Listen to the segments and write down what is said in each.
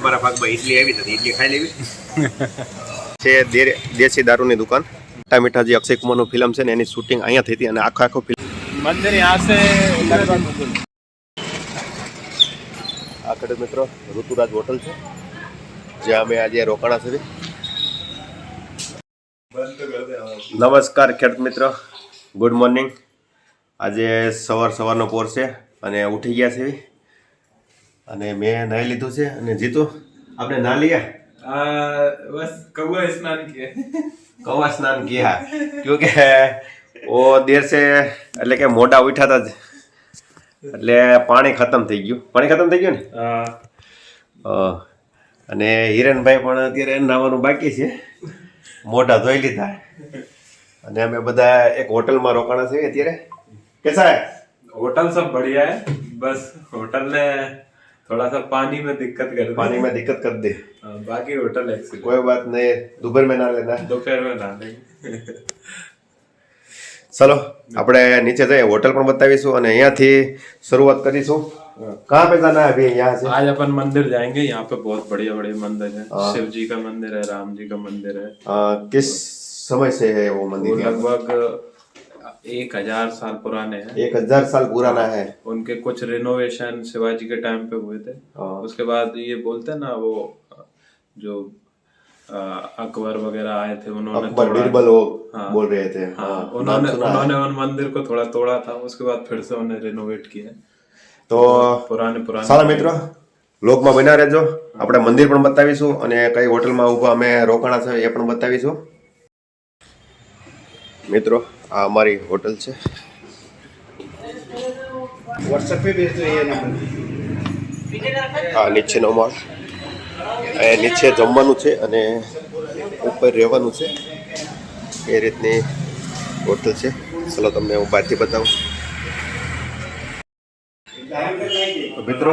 અમારા ભાગમાં ઇડલી આવી નથી ઇડલી ખાઈ લેવી. છે દેશી દારૂની દુકાન. મોટા મીઠા જે અક્ષય કુમારનું ફિલ્મ છે ને એની શૂટિંગ અહીંયા થઈ હતી અને આખો આખો ફિલ્મ મંદિરની આશે આ કડે મિત્રો ઋતુરાજ હોટલ છે જ્યાં અમે આજે રોકાણા છે નમસ્કાર ખેડૂત મિત્રો ગુડ મોર્નિંગ. આજે સવાર સવારનો પોર છે અને ઉઠી ગયા છે અને મેં નાહી લીધું છે અને જીતુ આપણે ના લઈએ? બસ કૌવા સ્નાન કે. કૌવા સ્નાન કિયા ક્યોંકે ઓ દેર છે એટલે કે મોઢા ઉઠાતા જ. એટલે પાણી ખતમ થઈ ગયું. પાણી ખતમ થઈ ગયું ને? અને હિરેનભાઈ પણ અત્યારે નાવાનું બાકી છે. મોઢા ધોઈ લીધા. અને અમે બધા એક હોટલમાં રોકાણા છે અત્યારે. કે સાહેબ હોટલ સબ બઢિયા બસ હોટલ ને थोड़ा सा पानी में दिक्कत कर पानी में दिक्कत कर दे बाकी होटल एक्सीडेंट कोई बात नहीं दोपहर में ना लेना दोपहर में ना लेंगे ચલો આપણે નીચે જઈએ હોટલ પણ બતાવીશું અને અહીંયાથી શરૂઆત કરીશું कहाँ पे जाना है अभी यहाँ से आज अपन मंदिर जाएंगे यहाँ पे बहुत बढ़िया बढ़िया मंदिर है शिव जी का मंदिर है राम जी का मंदिर है आ, किस समय से है वो मंदिर लगभग एक हजार साल पुराने हैं एक हजार साल पुराना है उनके कुछ रिनोवेशन शिवाजी के टाइम पे हुए थे हाँ। उसके बाद ये बोलते हैं ना वो जो अ, अकबर वगैरह आए थे उन्होंने अकबर तोड़ा बीरबल वो हाँ। बोल रहे थे हाँ हाँ उन्होंने नाम सुना है। उन्होंने उन मंदिर को थोड़ा तोड़ा था उसके बाद फिर से उन्हें रिनोवेट किया તો पुराने पुराने સારા મિત્રો લોકમાં બન્યા રહેજો આપણે મંદિર પણ બતાવીશું અને કઈ હોટલમાં ઊભા અમે રોકાણા છે એ પણ બતાવીશું મિત્રો આ અમારી હોટલ છે. હા પે ભેજ નીચેનો માળ. અહીંયા નીચે જમવાનું છે અને ઉપર રહેવાનું છે. એ રીતની હોટલ છે. ચલો તમને હું બહારથી બતાવું. મિત્રો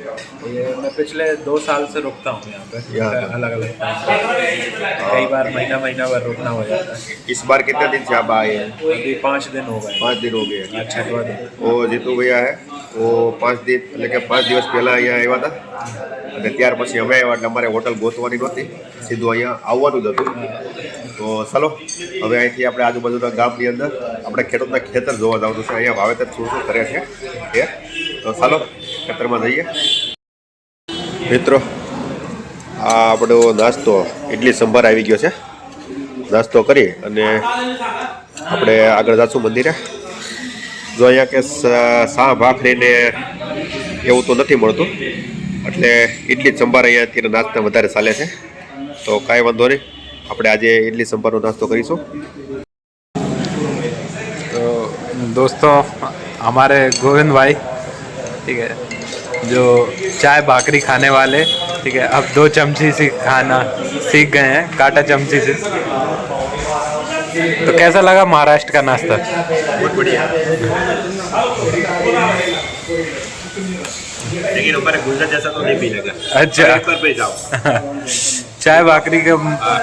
ये मैं पिछले दो साल से रुकता हूँ यहाँ पे यहाँ पे? अलग अलग कई बार महीना महीना भर रुकना हो जाता है इस बार कितने दिन से आप आए हैं अभी पाँच दिन हो गए पाँच दिन हो गए आज छठवा दिन वो જીતુ ભૈયા હે वो પાંચ દિન એટલે કે પાંચ દિવસ પહેલા અહીંયા આવ્યા હતા અને ત્યાર પછી અમે આવ્યા એટલે અમારે હોટલ ગોતવાની નહોતી સીધું અહીંયા આવવાનું જ હતું તો ચાલો હવે અહીંથી આપણે આજુબાજુના ગામની અંદર આપણે ખેડૂતના ખેતર જોવા જવાનું છે અહીંયા વાવેતર શું શું કરે છે એ તો ચાલો ખેતરમાં જઈએ મિત્રો, આ આપણો નાસ્તો ઇડલી સંભાર આવી ગયો છે. નાસ્તો કરી અને આપણે આગળ જાશું મંદિરે. જો અહીંયા કે સા ભાખરીને એવું તો નથી મળતું, એટલે ઇડલી સંભાર અહીંયા અત્યારે નાસ્તા વધારે ચાલે છે. તો કાંઈ વાંધો નહીં, આપણે આજે ઇડલી સંભારનો નાસ્તો કરીશું. તો દોસ્તો, અમારે ગોવિંદભાઈ, ઠીક जो चाय भाकरी खाने वाले ठीक है अब दो चमची से खाना सीख गए हैं काटा चमची से तो कैसा लगा महाराष्ट्र का नाश्ता बहुत बढ़िया लेकिन हमारे गुजरात जैसा तो नहीं मिलेगा अच्छा પર ભાઈ જાઓ चाय भाकरी के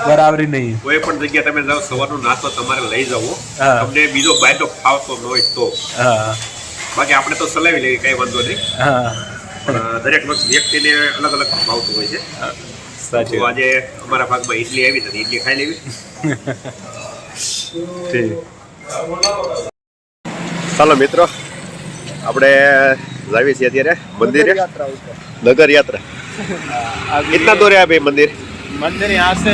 बराबरी नहीं है કોઈ પણ જગ્યાએ તમે જાઓ સવારનો નાસ્તો તમારે લઈ જવો હા. તમને બીજો બાયટો ફાવતો ન હોય તો हाँ બાકી આપણે તો સલાવી લઈએ કઈ વાંધો નહીં हाँ પણ દરેક વ્યક્તિને અલગ અલગ ભાવતું હોય છે. સાચું આજે અમારા ભાગમાં ઇડલી આવી હતી ઇડલી ખાઈ લેવી. ચાલો મિત્રો આપણે જાવી છીએ અત્યારે મંદિરે. નગર યાત્રા. કેટલા દોરે આ ભાઈ મંદિર? મંદિર યહાં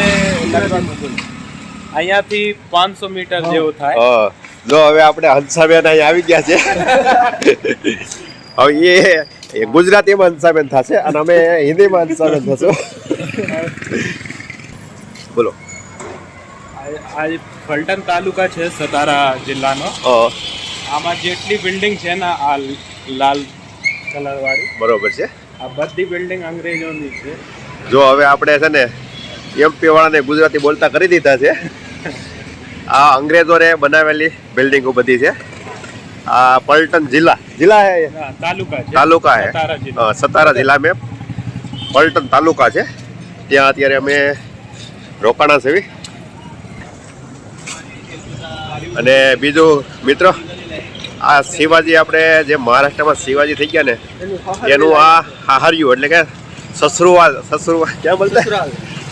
અહીંયાથી પાંચસો મીટર જેવું થાય. જો હવે આપણે હંસાબેન અહીંયા આવી ગયા છે. હવે એ એ ગુજરાતીમાં હંસાબેન થશે અને અમે હિન્દીમાં હંસાબેન થશું. બોલો. આ ફલટણ તાલુકા છે સતારા જિલ્લાનો. આમાં જેટલી બિલ્ડિંગ છે ને આ લાલ કલરવાળી બરોબર છે. આ બધી બિલ્ડિંગ અંગ્રેજોની છે. જો હવે આપણે છે ને એમપી વાળાને ગુજરાતી બોલતા કરી દીધા છે. આ અંગ્રેજોને બનાવેલી બિલ્ડિંગો બધી છે. આ પલટન જિલ્લા જિલ્લા હે ये? तालुका તાલુકા હે સતારા જિલ્લા. હા, સતારા જિલ્લા મેં પલટન તાલુકા છે ત્યાં અત્યારે અમે રોકાણા છે અને બીજું મિત્રો આ શિવાજી આપણે જે મહારાષ્ટ્રમાં શિવાજી થઈ ગયા ને એનું આ હાહરિયું એટલે કે સસરુવાલ સસરુવાલ ક્યાં બોલતા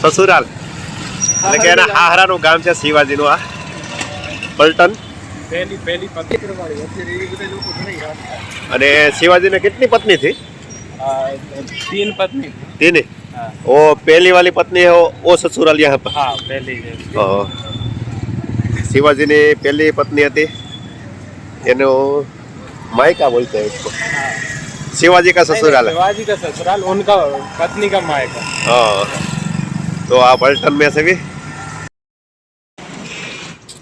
સસુરાલ એટલે કે એના હાહરાનું ગામ છે શિવાજીનું આ પલટન પહેલી પહેલી પત્ની અને શિવાજીને કેટલી પત્ની થી તીન પત્ની. તીન? ઓ પહેલી વાલી પત્ની ઓ સસુરાલ હા પહેલી શિવાજીની પહેલી પત્ની હતી. એનો માયકા बोलते हैं શિવાજી કા સસુરાલ? ससुराल शिवाजी का ससुराल उनका पत्नी का मायका તો આ પલટન મેં છે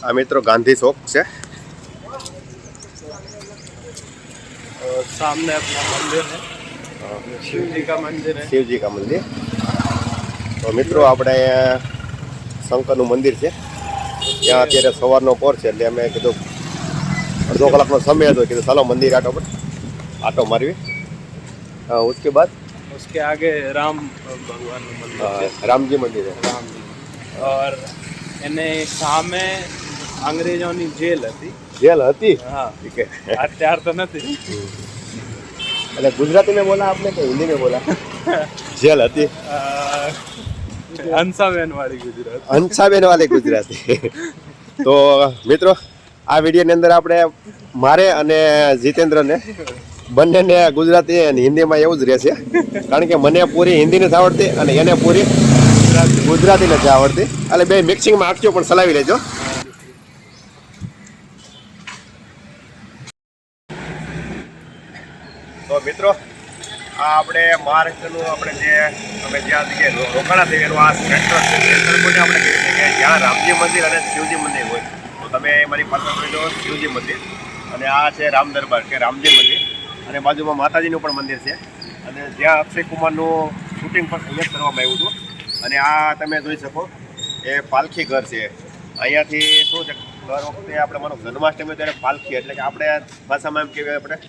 આ મિત્રો ગાંધી ચોક છે. और सामने अपना मंदिर है शिव जी का मंदिर है શિવજી કા મંદિર તો મિત્રો આપણે અહીંયા શંકરનું મંદિર છે ત્યાં અત્યારે સવારનો પોર છે એટલે અમે કીધું અડધો કલાકનો સમય હતો કીધું ચાલો મંદિર આટો પર આટો મારવી હા ઉસકે બાદ उसके आगे राम भगवान નું મંદિર અ, છે રામજી મંદિર છે રામ और એને સામે અંગ્રેજોની જેલ હતી જેલ હતી. કે તો નથી. એટલે ગુજરાતી મેં બોલા આપને કે હિન્દી મેં બોલા? જેલ હતી. હંસાબેન વાળી ગુજરાત. હંસાબેન વાળી ગુજરાતી. તો મિત્રો આ વિડીયોની અંદર આપણે મારે અને જીતેન્દ્રને બંનેને ગુજરાતી અને હિન્દીમાં એવું જ રહેશે કારણ કે મને પૂરી હિન્દી નથી આવડતી અને એને પૂરી ગુજરાતી નથી આવડતી. એટલે બે મિક્સિંગમાં આંખીઓ પણ ચલાવી લેજો. તો મિત્રો, આ આપણે મહારાષ્ટ્રનું આપણે જે અમે જ્યાં જગ્યાએ રોકાણા થઈ એનું આ સેન્ટર સેન્ટર આપણે કહીએ છીએ કે જ્યાં રામજી મંદિર અને શિવજી મંદિર હોય. તો તમે મારી પાસે જોઈ શિવજી મંદિર. અને આ છે રામ દરબાર, કે રામજી મંદિર. અને બાજુમાં માતાજીનું પણ મંદિર છે. અને જ્યાં અક્ષય કુમારનું શૂટિંગ પણ અહીંયા કરવામાં આવ્યું હતું. અને આ તમે જોઈ શકો, એ પાલખી ઘર છે. અહીંયાથી શું છે, દર વખતે આપણે મારો જન્માષ્ટમી ત્યારે પાલખી, એટલે કે આપણે ભાષામાં એમ કહેવાય આપણે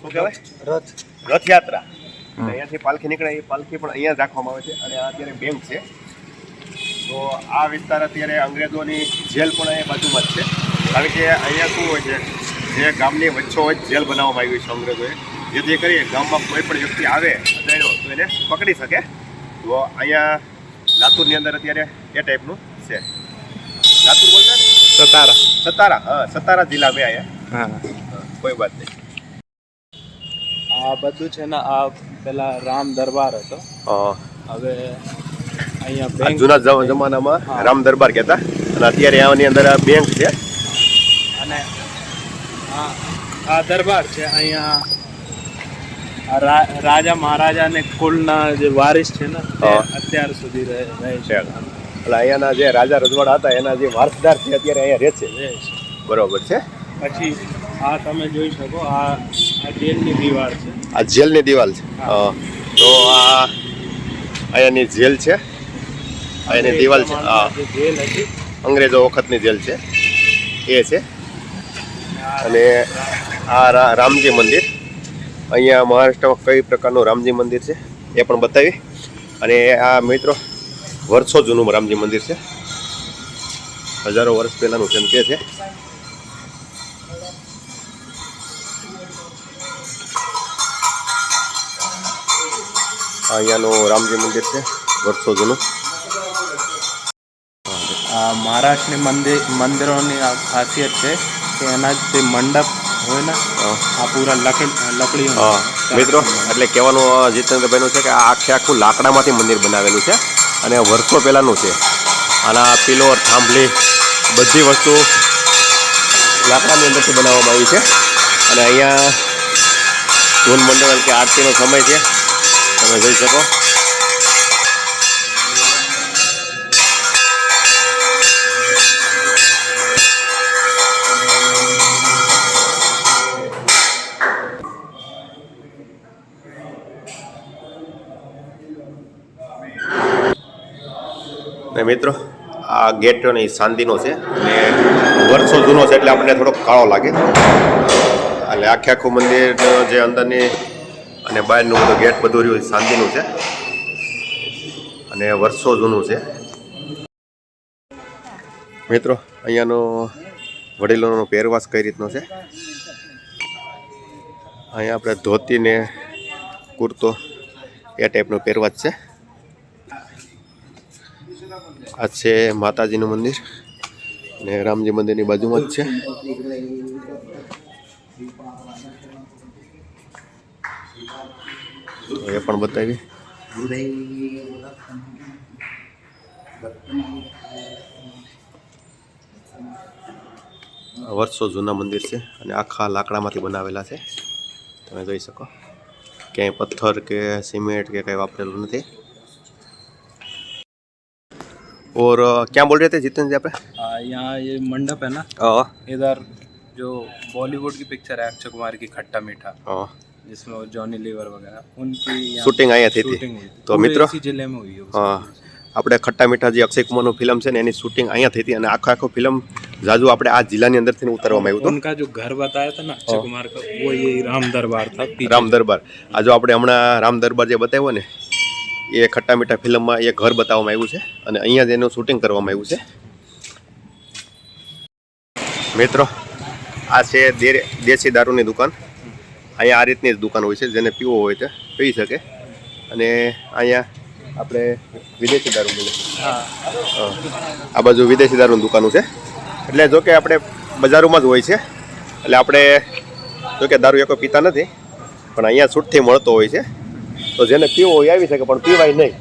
શું કહેવાય? રથ. રથયાત્રા. એટલે અહીંયાથી પાલખી નીકળે એ પાલખી પણ અહીંયા જ રાખવામાં આવે છે અને આ અત્યારે બેંક છે. તો આ વિસ્તાર અત્યારે અંગ્રેજોની જેલ પણ અહીંયા બાજુમાં જ છે. કારણ કે અહીંયા શું હોય છે જે ગામની વચ્ચોવચ્ચ જેલ બનાવવામાં આવી છે અંગ્રેજોએ. જેથી કરી ગામમાં કોઈ પણ વ્યક્તિ આવે અજાણ્યો તો એને પકડી શકે. તો અહીંયા લાતુરની અંદર અત્યારે એ ટાઈપનું છે. લાતુર બોલતા ને? સતારા. સતારા હા સતારા જિલ્લા મેં અહીંયા. હા હા, કોઈ વાત નહીં. આ બધું છે ને આ પેલા રામ દરબાર હતો. હવે અહીંયા જૂના જમાનામાં રામ દરબાર કહેતા. અને અત્યારે આની અંદર આ બેંક છે. અને આ આ દરબાર છે અહીંયા રાજા મહારાજા ને કુલના જે વારિસ છે ને અત્યાર સુધી રહે. છે. એટલે અહીંયાના જે રાજા રજવાડા હતા એના જે વારસદાર છે અત્યારે અહીંયા રહે છે. બરોબર છે. પછી આ તમે જોઈ શકો આ આ જેલની દીવાલ છે. આ જેલની દીવાલ છે. તો આ અહીંયાની જેલ છે. અહીંયાની દીવાલ છે. હા. જેલ હતી. અંગ્રેજો વખતની જેલ છે. એ છે. અને આ રામજી મંદિર. અહીંયા મહારાષ્ટ્રમાં કઈ પ્રકારનું રામજી મંદિર છે એ પણ બતાવી. અને આ મિત્રો વર્ષો જૂનું રામજી મંદિર છે. હજારો વર્ષ પહેલાંનું છે કે છે. અહીંયાનું રામજી મંદિર છે વર્ષો જૂનું આ મહારાષ્ટ્રની મંદિર મંદિરોની આ ખાસિયત છે કે એના જે મંડપ હોય ને આ પૂરા લકડી મિત્રો એટલે કહેવાનું જીતેન્દ્રભાઈનું છે કે આ આખે આખું લાકડામાંથી મંદિર બનાવેલું છે અને વર્ષો પહેલાંનું છે. આના પિલોર થાંભલી બધી વસ્તુ લાકડાની અંદરથી બનાવવામાં આવી છે. અને અહીંયા ધૂન મંડળ કે આરતીનો સમય છે. તમે જોઈ શકો ને મિત્રો, આ ગેટની શાંતિનો છે. અને વર્ષો જૂનો છે એટલે આપણને થોડોક કાળો લાગે. એટલે આખે આખું મંદિર જે અંદરની અને બહારનું બધું ગેટ બધું રહ્યું, શાંતિનું છે. અને વર્ષો જૂનું છે. મિત્રો, અહીંયાનો વડીલોનો પહેરવાશ કઈ રીતનો છે? અહીંયા આપણે ધોતી ને કુર્તો, એ ટાઈપનો પહેરવાશ છે. આ છે માતાજીનું મંદિર ને રામજી મંદિરની બાજુમાં જ છે. એ પણ બતાવી વર્ષો જૂના મંદિર છે અને આખા લાકડામાંથી બનાવેલા છે તમે જોઈ શકો ક્યાંય પથ્થર કે સિમેન્ટ કે કંઈ વાપરેલું નથી और अ, क्या बोल रहे थे जितेंद्र जी आप हाँ, यहाँ ये मंडप है ना हाँ इधर जो बॉलीवुड की पिक्चर है अक्षय कुमार की खट्टा मीठा हाँ जिसमें वो जॉनी लीवर वगैरह उनकी यहाँ શૂટિંગ અહીંયા થઈ शूटिंग હતી हुई थी। તો पूरे મિત્રો इसी जिले में हुई है હા આપણે ખટ્ટા મીઠા જે અક્ષય કુમારનું ફિલ્મ છે ને એની શૂટિંગ અહીંયા થઈ હતી અને આખો આખો ફિલ્મ જાજુ આપણે આ જિલ્લાની અંદરથી ઉતારવામાં આવ્યું उनका जो घर बताया था ना अक्षय कुमार का वो ये राम दरबार था હતું पीछे। રામ દરબાર આ જો આપણે હમણાં રામ દરબાર જે બતાવ્યો ને એ ખટ્ટા મીઠા ફિલ્મમાં એ ઘર બતાવવામાં આવ્યું છે અને અહીંયા જ એનું શૂટિંગ કરવામાં આવ્યું છે મિત્રો આ છે દે- દેશી દારૂની દુકાન અહીંયા આ રીતની જ દુકાન હોય છે, જેને પીવો હોય તે પી શકે. અને અહીંયા આપણે વિદેશી દારૂ મળે. આ બાજુ વિદેશી દારૂની દુકાનો છે. એટલે જો કે આપણે બજારોમાં જ હોય છે. એટલે આપણે જો કે દારૂ એકો પીતા નથી, પણ અહીંયા છૂટથી મળતો હોય છે. તો જેને પીવો હોય આવી શકે, પણ પીવાય નહીં.